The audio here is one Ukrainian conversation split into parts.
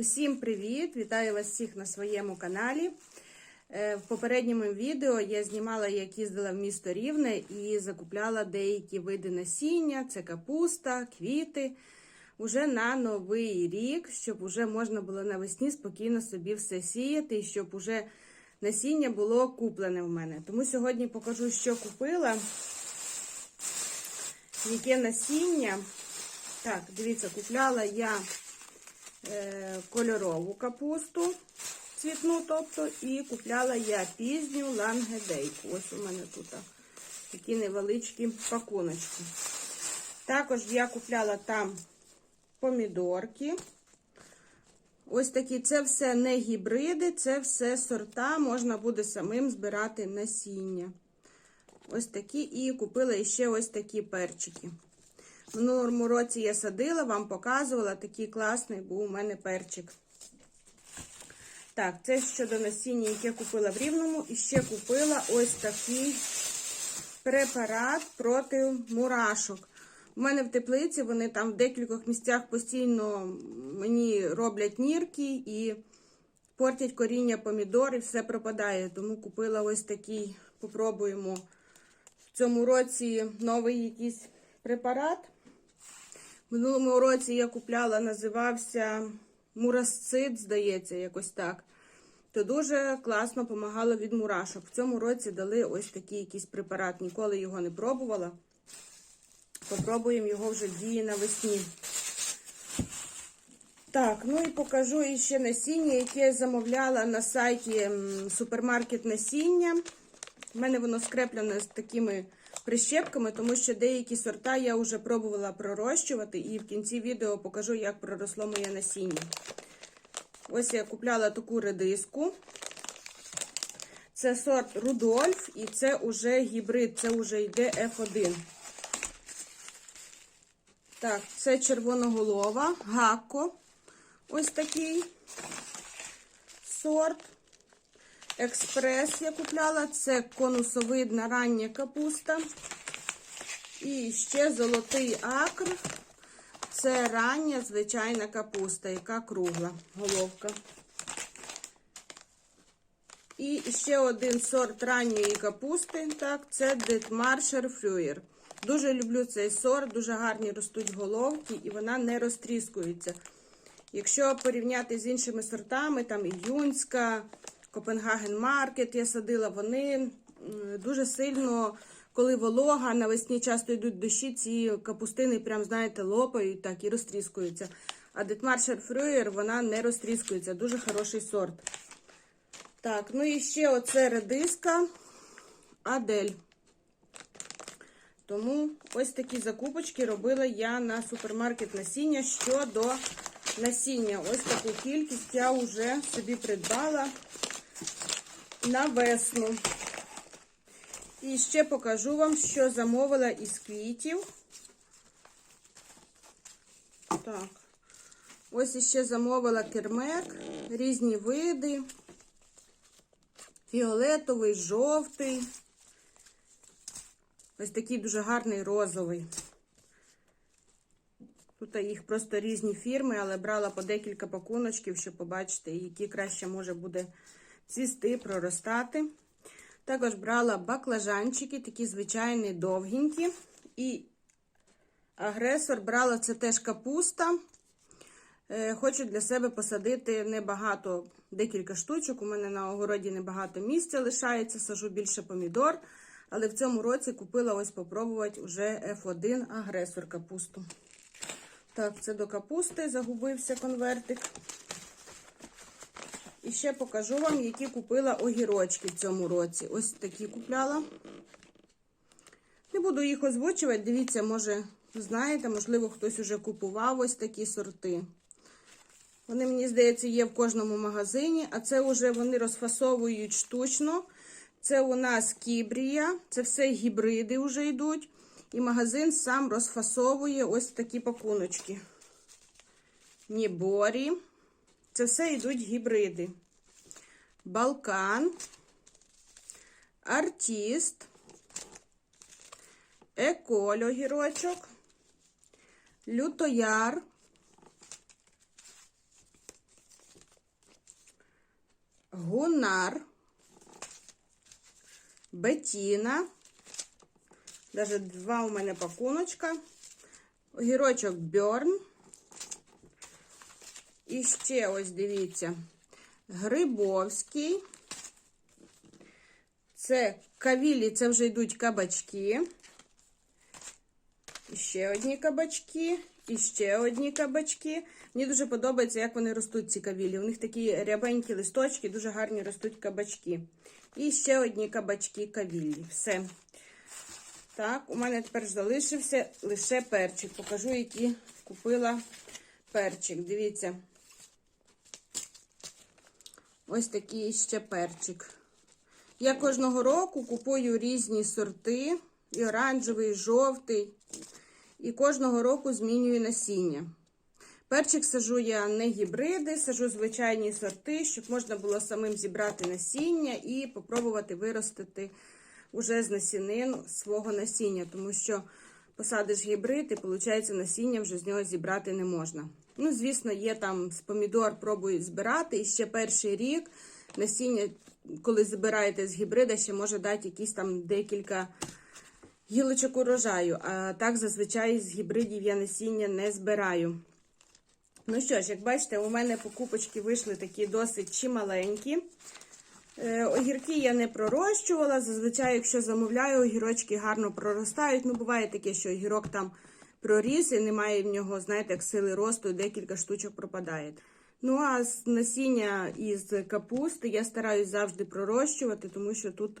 Усім привіт! Вітаю вас всіх на своєму каналі. Е, В попередньому відео я знімала, як їздила в місто Рівне і закупляла деякі види насіння, це капуста, квіти. Уже на новий рік, щоб уже можна було навесні спокійно собі все сіяти, і щоб уже насіння було куплене в мене. Тому сьогодні покажу, що купила, яке насіння. Так, дивіться, купляла я кольорову капусту, цвітну, тобто, і купляла я пізню лангедейку. Ось у мене тут такі невеличкі пакуночки. Також я купляла там помідорки. Ось такі, це все не гібриди, це все сорта, можна буде самим збирати насіння. Ось такі, і купила ще ось такі перчики. В минулому році я садила, вам показувала, такий класний був у мене перчик. Так, це щодо насіння, яке купила в Рівному. І ще купила ось такий препарат проти мурашок. У мене в теплиці вони там в декількох місцях постійно мені роблять нірки і портять коріння помідор і все пропадає. Тому купила ось такий, попробуємо в цьому році новий якийсь препарат. Минулому році я купляла, називався Мурасцит, здається, якось так. То дуже класно допомагало від мурашок. В цьому році дали ось такий якийсь препарат. Ніколи його не пробувала. Попробуємо його вже дії навесні. Так, ну і покажу іще насіння, яке я замовляла на сайті супермаркет насіння. У мене воно скреплене з такими прищепками, тому що деякі сорта я вже пробувала пророщувати, і в кінці відео покажу, як проросло моє насіння. Ось я купляла таку редиску. Це сорт Рудольф, і це вже гібрид, це вже йде F1. Так, це червоноголова, гакко. Ось такий сорт. Експрес я купляла, це конусовидна рання капуста. І ще золотий акр. Це рання звичайна капуста, яка кругла головка. І ще один сорт ранньої капусти. Так, це Детмаршер Фрюєр. Дуже люблю цей сорт, дуже гарні ростуть головки, і вона не розтріскується. Якщо порівняти з іншими сортами, там і Юнська, Копенгаген Маркет я садила, вони дуже сильно, коли волога, навесні часто йдуть дощі, ці капустини, прям, знаєте, лопають так і розтріскуються. А Детмаршер Фрюєр, вона не розтріскується, дуже хороший сорт. Так, ну і ще оце редиска Адель. Тому ось такі закупочки робила я на супермаркет насіння щодо насіння. Ось таку кількість я вже собі придбала на весну. І ще покажу вам, що замовила із квітів. Так, ось іще замовила кермек, різні види. Фіолетовий, жовтий. Ось такий дуже гарний розовий. Тут їх просто різні фірми, але брала по декілька пакуночків, щоб побачити, які краще може буде цвісти, проростати. Також брала баклажанчики, такі звичайні довгенькі. І агресор брала це теж капуста. Хочу для себе посадити небагато, декілька штучок. У мене на огороді небагато місця лишається, сажу більше помідор. Але в цьому році купила ось попробувати уже F1 агресор капусту. Так, це до капусти загубився конвертик. І ще покажу вам, які купила огірочки в цьому році. Ось такі купляла. Не буду їх озвучувати. Дивіться, може, знаєте, можливо, хтось уже купував ось такі сорти. Вони, мені здається, є в кожному магазині, а це вже вони розфасовують штучно. Це у нас кібрія, це все гібриди вже йдуть. І магазин сам розфасовує ось такі пакуночки. Ніборі. Це все йдуть гібриди. Балкан, артіст, еколь огірочок, лютояр, Гунар, Бетіна. Даже два у мене пакуночка. Огірочок Бьорн. І ще ось дивіться. Грибовський. Це кавілі, це вже йдуть кабачки. І ще одні кабачки. І ще одні кабачки. Мені дуже подобається, як вони ростуть, ці кавілі. У них такі рябенькі листочки, дуже гарні ростуть кабачки. І ще одні кабачки кавілі. Все. Так, у мене тепер залишився лише перчик. Покажу, який купила перчик. Дивіться. Ось такий ще перчик. Я кожного року купую різні сорти. І оранжевий, і жовтий. І кожного року змінюю насіння. Перчик сажу я не гібриди, сажу звичайні сорти, щоб можна було самим зібрати насіння і попробувати виростити уже з насінин свого насіння, тому що посадиш гібрид і виходить, насіння вже з нього зібрати не можна. Ну, звісно, є там з помідор пробують збирати, і ще перший рік насіння, коли збираєте з гібрида, ще може дати якісь там декілька гілочок урожаю. А так зазвичай з гібридів я насіння не збираю. Ну що ж, як бачите, у мене покупочки вийшли такі досить чималенькі. Е, Огірки я не пророщувала. Зазвичай, якщо замовляю, огірочки гарно проростають. Ну, буває таке, що огірок там проріс і немає в нього, знаєте, як сили росту, декілька штучок пропадає. Ну, а насіння із капусти я стараюсь завжди пророщувати, тому що тут,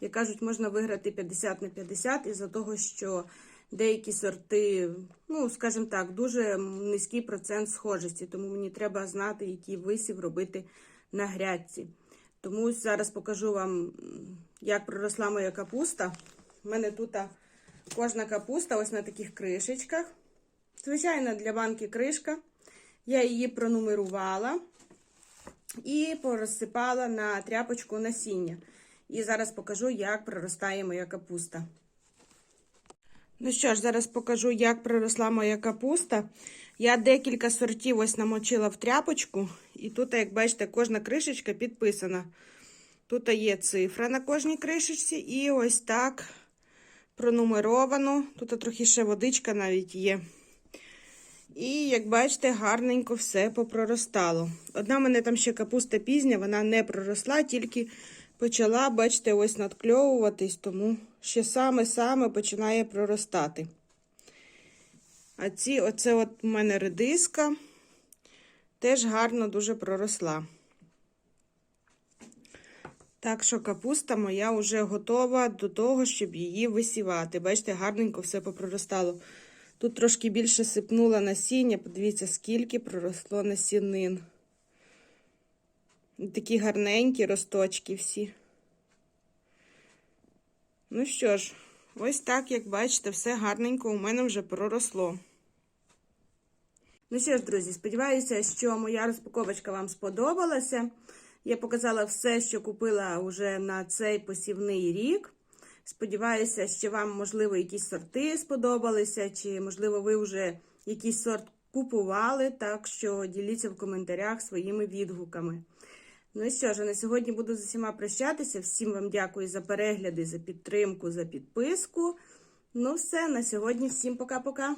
як кажуть, можна виграти 50 на 50 із-за того, що деякі сорти, ну, скажімо так, дуже низький процент схожості, тому мені треба знати, який висів робити на грядці. Тому зараз покажу вам, як проросла моя капуста. У мене тут кожна капуста ось на таких кришечках. Звичайно, для банки кришка. Я її пронумерувала і порозсипала на тряпочку насіння. І зараз покажу, як проростає моя капуста. Ну що ж, зараз покажу, як проросла моя капуста. Я декілька сортів ось намочила в тряпочку. І тут, як бачите, кожна кришечка підписана. Тут є цифра на кожній кришечці. І ось так пронумеровано. Тут трохи ще водичка навіть є. І, як бачите, гарненько все попроростало. Одна в мене там ще капуста пізня, вона не проросла, тільки почала, бачите, ось надкльовуватись, тому ще саме-саме починає проростати. А ці, оце от у мене редиска, теж гарно дуже проросла. Так що капуста моя вже готова до того, щоб її висівати. Бачите, гарненько все попроростало. Тут трошки більше сипнула насіння. Подивіться, скільки проросло насінин. Такі гарненькі росточки всі. Ну що ж, ось так, як бачите, все гарненько у мене вже проросло. Ну що ж, друзі, сподіваюся, що моя розпаковочка вам сподобалася. Я показала все, що купила вже на цей посівний рік. Сподіваюся, що вам, можливо, якісь сорти сподобалися, чи, можливо, ви вже якийсь сорт купували, так що діліться в коментарях своїми відгуками. Ну що ж, на сьогодні буду з усіма прощатися. Всім вам дякую за перегляди, за підтримку, за підписку. Ну, все, на сьогодні. Всім пока-пока.